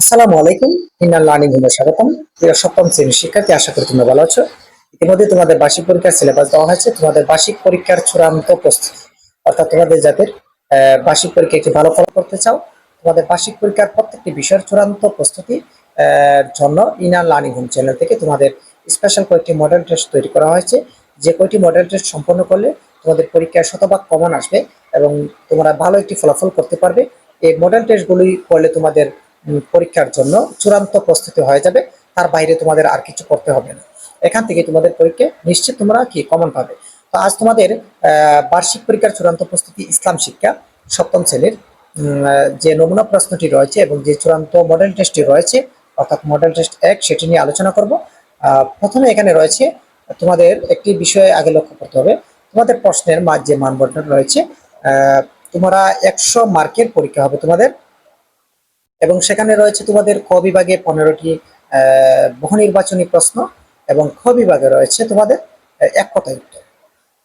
আসসালামু আলাইকুম inner learning রুমে স্বাগতম। প্রিয় সপ্তম শ্রেণির শিক্ষার্থী, আশা করি তোমরা ভালো আছো। ইতিমধ্যে তোমাদের বার্ষিক পরীক্ষার সিলেবাস দেওয়া হয়েছে। তোমাদের বার্ষিক পরীক্ষার চূড়ান্ত প্রস্তুতি, অর্থাৎ তোমাদের যাদের বার্ষিক পরীক্ষা একটি ভালো ফল করতে চাও, তোমাদের বার্ষিক পরীক্ষার প্রত্যেকটি বিষয়ের চূড়ান্ত প্রস্তুতি জন্য ইনার লার্নিং হোম চ্যানেল থেকে তোমাদের স্পেশাল কয়েকটি মডেল টেস্ট তৈরি করা হয়েছে। যে কয়টি মডেল টেস্ট সম্পন্ন করলে তোমাদের পরীক্ষায় শতভাগ কমন আসবে এবং তোমরা ভালো একটি ফলাফল করতে পারবে। এই মডেল টেস্টগুলি করলে তোমাদের পরীক্ষার জন্য চূড়ান্ত প্রস্তুতি হয়ে যাবে। তার বাইরে তোমাদের আর কিছু করতে হবে না। এখান থেকে তোমাদের পরীক্ষা নিশ্চিত তোমরা কি কমন পাবে। তো আজ তোমাদের বার্ষিক পরীক্ষার চূড়ান্ত প্রস্তুতি ইসলাম শিক্ষা সপ্তম শ্রেণির যে নমুনা প্রশ্নটি রয়েছে এবং যে চূড়ান্ত মডেল টেস্টটি রয়েছে, অর্থাৎ মডেল টেস্ট এক, সেটি নিয়ে আলোচনা করব। প্রথমে এখানে রয়েছে তোমাদের একটি বিষয়ে আগে লক্ষ্য করতে হবে। তোমাদের প্রশ্নের যে মানবন্টন রয়েছে তোমরা একশো মার্কের পরীক্ষা হবে তোমাদের। এবং সেখানে রয়েছে তোমাদের ক বিভাগে পনেরোটি বহু প্রশ্ন এবং খ বিভাগে রয়েছে তোমাদের এক কথায় উত্তর।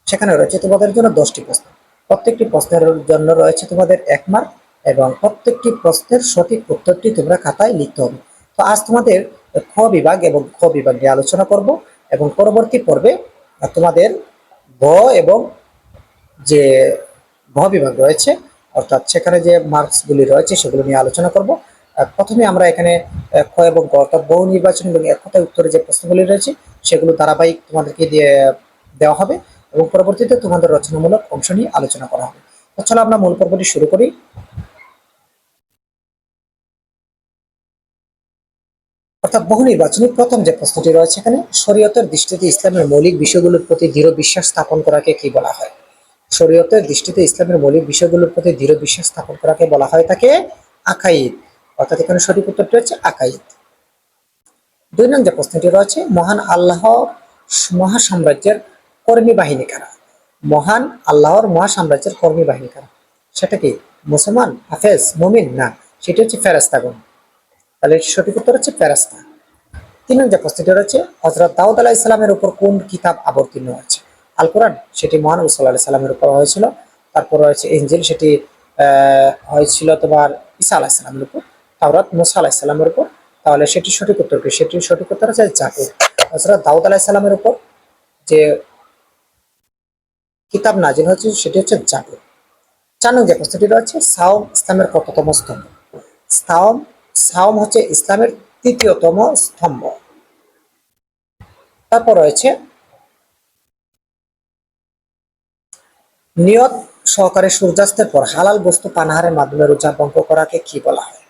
সেখানে রয়েছে তোমাদের জন্য দশটি প্রশ্ন। প্রত্যেকটি প্রশ্নের জন্য রয়েছে তোমাদের এক মার্ক এবং প্রত্যেকটি প্রশ্নের সঠিক উত্তরটি তোমরা খাতায় লিখতে হবে। তো আজ তোমাদের খ বিভাগ এবং খ বিভাগ নিয়ে আলোচনা করব এবং পরবর্তী পর্বে তোমাদের গ এবং যে গ বিভাগ রয়েছে, অর্থাৎ সেখানে যে মার্কসগুলি রয়েছে সেগুলো নিয়ে আলোচনা করব। প্রথমে আমরা এখানে আহ, এবং গ অর্থাৎ বহু নির্বাচন এবং এক কথায় উত্তরে যে প্রশ্নগুলি রয়েছে সেগুলো ধারাবাহিক তোমাদেরকে দেওয়া হবে এবং পরবর্তীতে তোমাদের রচনামূলক অংশ নিয়ে আলোচনা করা হবে। চলো আমরা মূল পর্বটি শুরু করি। অর্থাৎ বহু নির্বাচনী প্রথম যে প্রশ্নটি রয়েছে এখানে শরীয়তের দৃষ্টিতে ইসলামের মৌলিক বিষয়গুলোর প্রতি দৃঢ় বিশ্বাস স্থাপন করাকে কি বলা হয়? শরীয়তের দৃষ্টিতে ইসলামের মৌলিক বিষয়গুলোর প্রতি দৃঢ় বিশ্বাস স্থাপন করাকে বলা হয় তাকে আকাইদ। অর্থাৎ এখানে সঠিক উত্তরটি হচ্ছে আকাইদ দুই নং যে প্রশ্নটি রয়েছে, মহান আল্লাহর মহাসাম্রাজ্যের কর্মী বাহিনী কারা? মহান আল্লাহর মহাসাম্রাজ্যের কর্মী বাহিনী কারা? সেটা কি মুসলমান, হাফেজ, মুমিন? না, সেটি হচ্ছে ফেরাস্তাগণ তাহলে সঠিক উত্তর হচ্ছে ফেরাস্তা তিন নং যে প্রশ্নটি রয়েছে হজরত দাউদ আলাহ ইসলামের উপর কোন কিতাব আবর্তীর্ণ হয়েছে? আল কোরআন সেটি মহানবী সাল্লাহ সাল্লামের উপর হয়েছিল। তারপর রয়েছে ইঞ্জিল সেটি হয়েছিল তোমার ঈসা আলাহ উপর। তাওরাত মুসা আলাহ সাল্লামের উপর, তাহলে সেটি সঠিক উত্তর কি? সেটি সঠিক উত্তর হচ্ছে জাকুর। হজরত দাউদ আলাহ সাল্লামের উপর যে কিতাব নাজিল হয়েছে, সেটি হচ্ছে জাকুর। চার নং যে প্রশ্নটি রয়েছে, সাওম ইসলামের কততম স্তম্ভ? সাওম সাওম হচ্ছে ইসলামের তৃতীয়তম স্তম্ভ। তারপর রয়েছে, নিয়ত সহকারে সূর্যাস্তের পর হালাল বস্তু পানাহারের মাধ্যমে রোজা ভঙ্গ করাকে কি বলা হয়?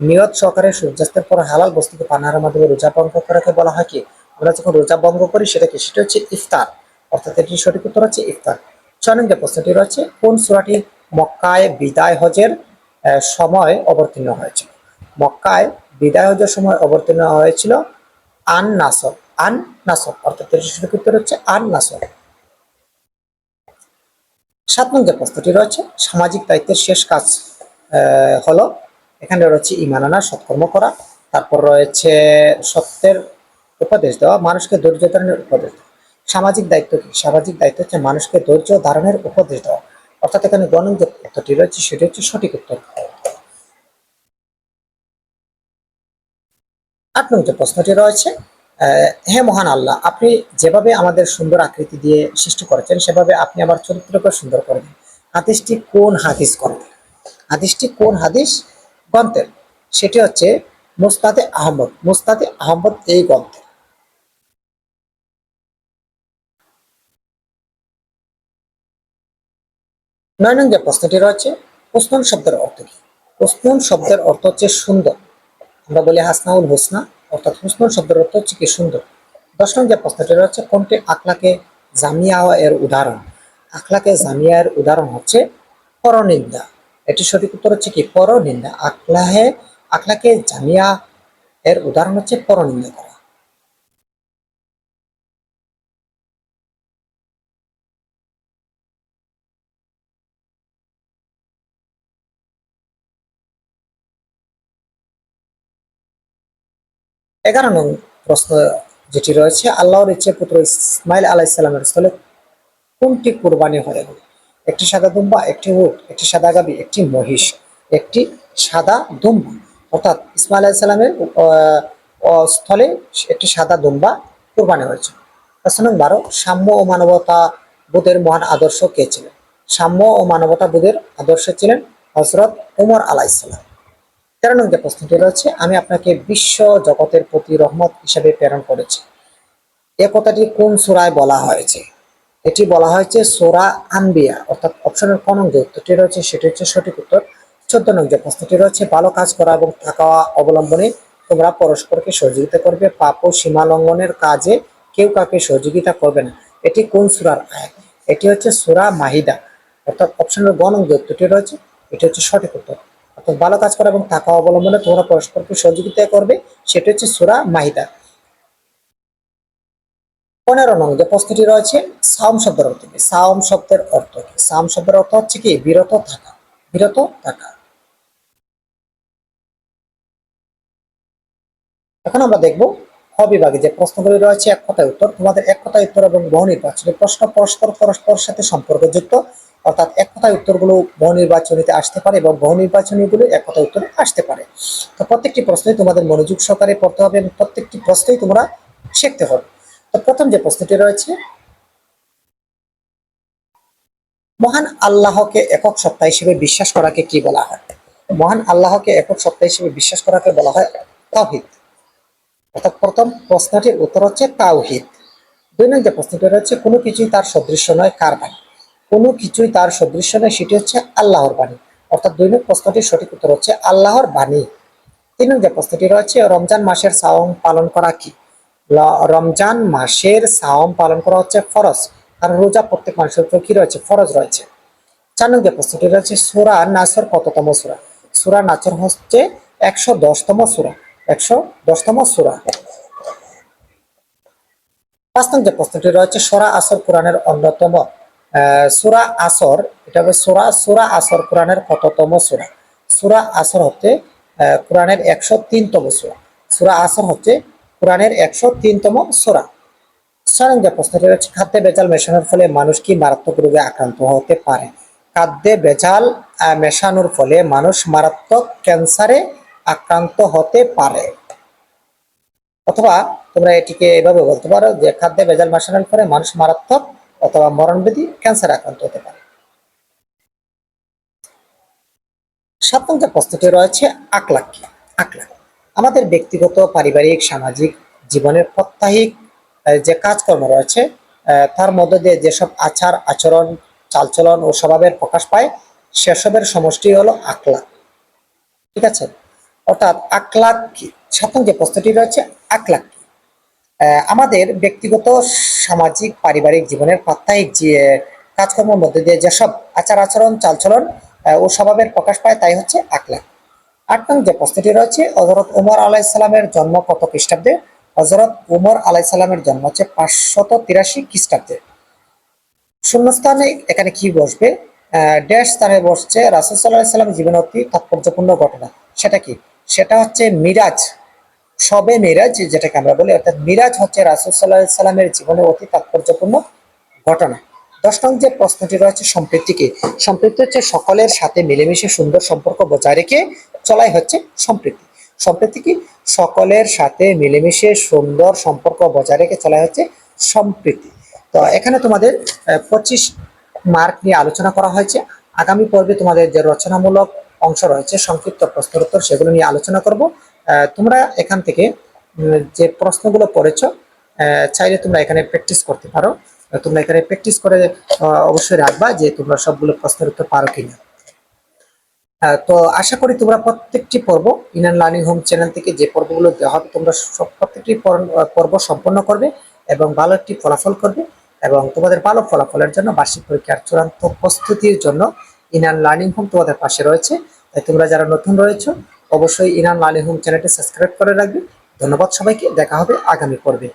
নিয়ত সহকারে সূর্যাস্তের পর হালাল বস্তুকে পানাহারের মাধ্যমে রোজা ভঙ্গ করাকে বলা হয় কি? আমরা যখন রোজা ভঙ্গ করি, সেটা কি? সেটা হচ্ছে ইফতার। অর্থাৎ এটি সঠিক উত্তর হচ্ছে ইফতার। ছয় নং যে প্রশ্নটি রয়েছে, কোন সূরাটি মক্কায় বিদায় হজের সময় অবতীর্ণ হয়েছিল? মক্কায় বিদায় হজের সময় অবতীর্ণ হয়েছিল আন নাসর আন নাসর অর্থাৎ এটির সঠিক উত্তর হচ্ছে আন নাসর সাত নং যে প্রশ্নটি রয়েছে, সামাজিক দায়িত্বের শেষ কাজ হলো এখানে রয়েছে ইমান আনা, সৎকর্ম করা, তারপর রয়েছে সত্যের উপদেশ দেওয়া, মানুষকে ধৈর্য ধারণের উপদেশ সামাজিক দায়িত্ব কি? সামাজিক দায়িত্ব হচ্ছে মানুষকে ধৈর্য ধারণের উপদেশ দেওয়া। অর্থাৎ এখানে গণন যে উত্তরটি রয়েছে, সেটি হচ্ছে সঠিক উত্তর। আট নং যে প্রশ্নটি রয়েছে হে মহান আল্লাহ, আপনি যেভাবে আমাদের সুন্দর আকৃতি দিয়ে সৃষ্টি করেছেন, সেভাবে আপনি আমার চরিত্রকে সুন্দর করে দিন। হাদিসটি কোন হাদিস গ্রন্থের হাদিসটি কোন হাদিস? গ্রন্থের, সেটি হচ্ছে মুস্তাদে আহমদ। মুস্তাদে আহমদ এই গ্রন্থের। নয় নং যে প্রশ্নটি রয়েছে প্রশ্নন শব্দের অর্থ কি? প্রশ্নন শব্দের অর্থ হচ্ছে সুন্দর। আমরা বলি হাসনাউল হোসনা, অর্থাৎ হুসনুল শব্দের অর্থ হচ্ছে কি সুন্দর। দশ নং যে প্রশ্নটি রয়েছে, কোনটি আকলাকে জামিয়া এর উদাহরণ? জামিয়া এর উদাহরণ হচ্ছে পরনিন্দা। এটি সঠিক উত্তর হচ্ছে কি? পরনিন্দা। আকলাহে আকলাকে জামিয়া এর উদাহরণ হচ্ছে পরনিন্দা করা। এগারো নং প্রশ্ন যেটি রয়েছে, আল্লাহর ইচ্ছে পুত্র ইসমাইল আলাইসাল্লামের স্থলে কোনটি কুরবানি হয়ে গেল একটি সাদা দুম্বা, একটি উট একটি সাদা গাবি, একটি মহিষ, একটি সাদা দুম্বা। অর্থাৎ ইসমাইল আলাইসাল্লামের স্থলে একটি সাদা দুম্বা কোরবানি হয়েছে প্রশ্ন নং বারো, সাম্য ও মানবতা বোধের মহান আদর্শ কে ছিলেন? সাম্য ও মানবতা বোধের আদর্শ ছিলেন হজরত উমর আলাইসাল্লাম তেরো নং যে প্রশ্নটি রয়েছে, আমি আপনাকে বিশ্ব জগতের প্রতি রহমত হিসেবে প্রেরণ করেছি। এ কথাটি কোন সূরায় বলা হয়েছে? এটি বলা হয়েছে সোরা আম্বিয়া অর্থাৎ অপশনের ক নং যে উত্তরটি রয়েছে সেটি হচ্ছে সঠিক উত্তর। চোদ্দ নং যে প্রশ্নটি রয়েছে, ভালো কাজ করা এবং থাকা অবলম্বনে তোমরা পরস্পরকে সহযোগিতা করবে, পাপ ও সীমা লঙ্ঘনের কাজে কেউ কাউকে সহযোগিতা করবে না। এটি কোন সুরার আয়াত? এটি হচ্ছে সুরা মাহিদা, অর্থাৎ অপশনের গ নং যে উত্তরটি রয়েছে এটি হচ্ছে সঠিক উত্তর। অর্থাৎ ভালো কাজ করা এবং থাকা অবলম্বনে তোমরা পরস্পরকে সহযোগিতা করবে, সেটি হচ্ছে সুরা মাহিদা। পনেরো নং যে প্রশ্নটি রয়েছে সাম শব্দের অর্থ কি? সাম শব্দের অর্থ কি? সাম শব্দের অর্থ হচ্ছে কি? বিরত থাকা। বিরত থাকা। এখন আমরা দেখব খ বিভাগে যে প্রশ্নগুলি রয়েছে, এক কথায় উত্তর। তোমাদের এক কথায় উত্তর এবং বহু নির্বাচনী প্রশ্ন পরস্পর পরস্পরের সাথে সম্পর্কযুক্ত। অর্থাৎ এক কথায় উত্তরগুলো বহু নির্বাচনীতে আসতে পারে এবং বহু নির্বাচনীগুলো এক কথায় উত্তরে আসতে পারে। তো প্রত্যেকটি প্রশ্নই তোমাদের মনোযোগ সহকারে পড়তে হবে এবং প্রত্যেকটি প্রশ্নই তোমরা শিখতে হবে। তো প্রথম যে প্রশ্নটি রয়েছে, মহান আল্লাহকে একক সত্তা হিসেবে বিশ্বাস করাকে কি বলা হয়? মহান আল্লাহকে একক সত্তা হিসেবে বিশ্বাস করাকে বলা হয় তাওহিদ। অর্থাৎ প্রথম প্রশ্নটির উত্তর হচ্ছে তাওহিদ। দুই নম্বর যে প্রশ্নটি রয়েছে, কোনো কিছুই তার সদৃশ্য নয়, কার বাণী? কোনো কিছুই তার সদৃশ্য নয়, সেটি হচ্ছে আল্লাহর বাণী। অর্থাৎ দুই নম্বর প্রশ্নটির সঠিক উত্তর হচ্ছে আল্লাহর বাণী। তিন নম্বর যে প্রশ্নটি রয়েছে, রমজান মাসের সাওম পালন করা কি? রমজান মাসের সাওম পালন করা হচ্ছে ফরজ, কারণ রোজা প্রত্যেক মানুষের উপর কি রয়েছে? ফরজ রয়েছে। চার নম্বর প্রশ্নটি রয়েছে, সুরা নাসর কততম সুরা? সুরা নাচর হচ্ছে একশো দশতম সুরা। একশো দশতম সুরা। পাঁচ নম্বর প্রশ্নটি রয়েছে, সোরা আসর কোরআনের অন্যতম। সুরা আসর, এটা হবে সুরা সুরা আসর কোরআনের কততম সুরা? সুরা আসর হচ্ছে কোরআনের একশো তিনতম সুরা। সুরা আসর হচ্ছে কোরআনের একশো তিনতম সুরা। ছয় নম্বর প্রশ্নটি রয়েছে, খাদ্যে বেজাল মেশানোর ফলে মানুষ কি মারাত্মক রোগে আক্রান্ত হতে পারে? খাদ্যে বেজাল মেশানোর ফলে মানুষ মারাত্মক ক্যান্সারে আক্রান্ত হতে পারে। অথবা তোমরা এটিকে এভাবে বলতে পারো যে খাদ্যে ভেজাল মেশানোর ফলে মানুষ মারাত্মক অথবা মরণবেদী ক্যান্সার আক্রান্ত হতে পারে। সাত নম্বর প্রশ্নটি রয়েছে আকলাক কি? আকলাক আমাদের ব্যক্তিগত, পারিবারিক, সামাজিক জীবনের প্রত্যাহিক যে কাজকর্ম রয়েছে তার মধ্য দিয়ে যেসব আচার, আচরণ, চালচলন ও স্বভাবের প্রকাশ পায়, সেসবের সমষ্টি হলো আকলাক ঠিক আছে? অর্থাৎ আকলাক কি? নম্বর যে প্রশ্নটি রয়েছে আকলাক কি? আমাদের ব্যক্তিগত, সামাজিক, পারিবারিক জীবনের প্রাত্যহিক যে কাজকর্মের মধ্যে দিয়ে যেসব আচার, আচরণ, চালচলন ও স্বভাবের প্রকাশ পায়, তাই হচ্ছে আকলাক আট নং যে প্রশ্নটি রয়েছে হজরত উমর আলাইসাল্লামের জন্ম কত খ্রিস্টাব্দে? হজরত উমর আলাইসাল্লামের জন্ম হচ্ছে পাঁচশত তিরাশি খ্রিস্টাব্দে। শূন্যস্থানে এখানে কি বসবে? ড্যাশ স্থানে বসছে রাসুল সাল্লাহ সাল্লাম জীবনে অতি তাৎপর্যপূর্ণ ঘটনা। সেটা কি? সেটা হচ্ছে মিরাজ। সবে মিরাজ, যেটাকে আমরা বলি, অর্থাৎ মিরাজ হচ্ছে রাসুল সাল্লাহ জীবনে অতি তাৎপর্যপূর্ণ ঘটনা। দশ নং যে প্রশ্নটি রয়েছে সম্পৃক্তি কি? সম্পৃক্তি হচ্ছে সকলের সাথে মিলেমিশে সুন্দর সম্পর্ক বজায় রেখে চলাই হচ্ছে সম্প্রীতি। সম্পৃক্তি কি? সকলের সাথে মিলেমিশে সুন্দর সম্পর্ক বজায় রেখে চলাই হচ্ছে সম্প্রীতি। তো এখানে তোমাদের পঁচিশ মার্ক নিয়ে আলোচনা করা হয়েছে। আগামী পর্বে তোমাদের যে রচনামূলক অংশ রয়েছে, সংক্ষিপ্ত প্রশ্নের উত্তর সেগুলো নিয়ে আলোচনা করব। তোমরা এখান থেকে যে প্রশ্নগুলো পড়েছ চাইলে তোমরা এখানে প্র্যাকটিস করতে পারো। তোমরা এখানে প্র্যাকটিস করে অবশ্যই রাখবা যে তোমরা সবগুলো প্রশ্নের উত্তর পারো কিনা। তো আশা করি তোমরা প্রত্যেকটি পর্ব ইনান লার্নিং হোম চ্যানেল থেকে যে পর্বগুলো দেওয়া হবে, তোমরা সব- প্রত্যেকটি পর- পর্ব সম্পন্ন করবে এবং ভালো একটি ফলাফল করবে এবং তোমাদের ভালো ফলাফলের জন্য বার্ষিক পরীক্ষার চূড়ান্ত প্রস্তুতির জন্য ইনান লার্নিং হোম তোমাদের পাশে রয়েছে। তাই তোমরা যারা নতুন রয়েছে, অবশ্যই ইনান লার্নিং হোম চ্যানেলটি সাবস্ক্রাইব করে রাখবে। ধন্যবাদ সবাইকে, দেখা হবে আগামী পর্বে।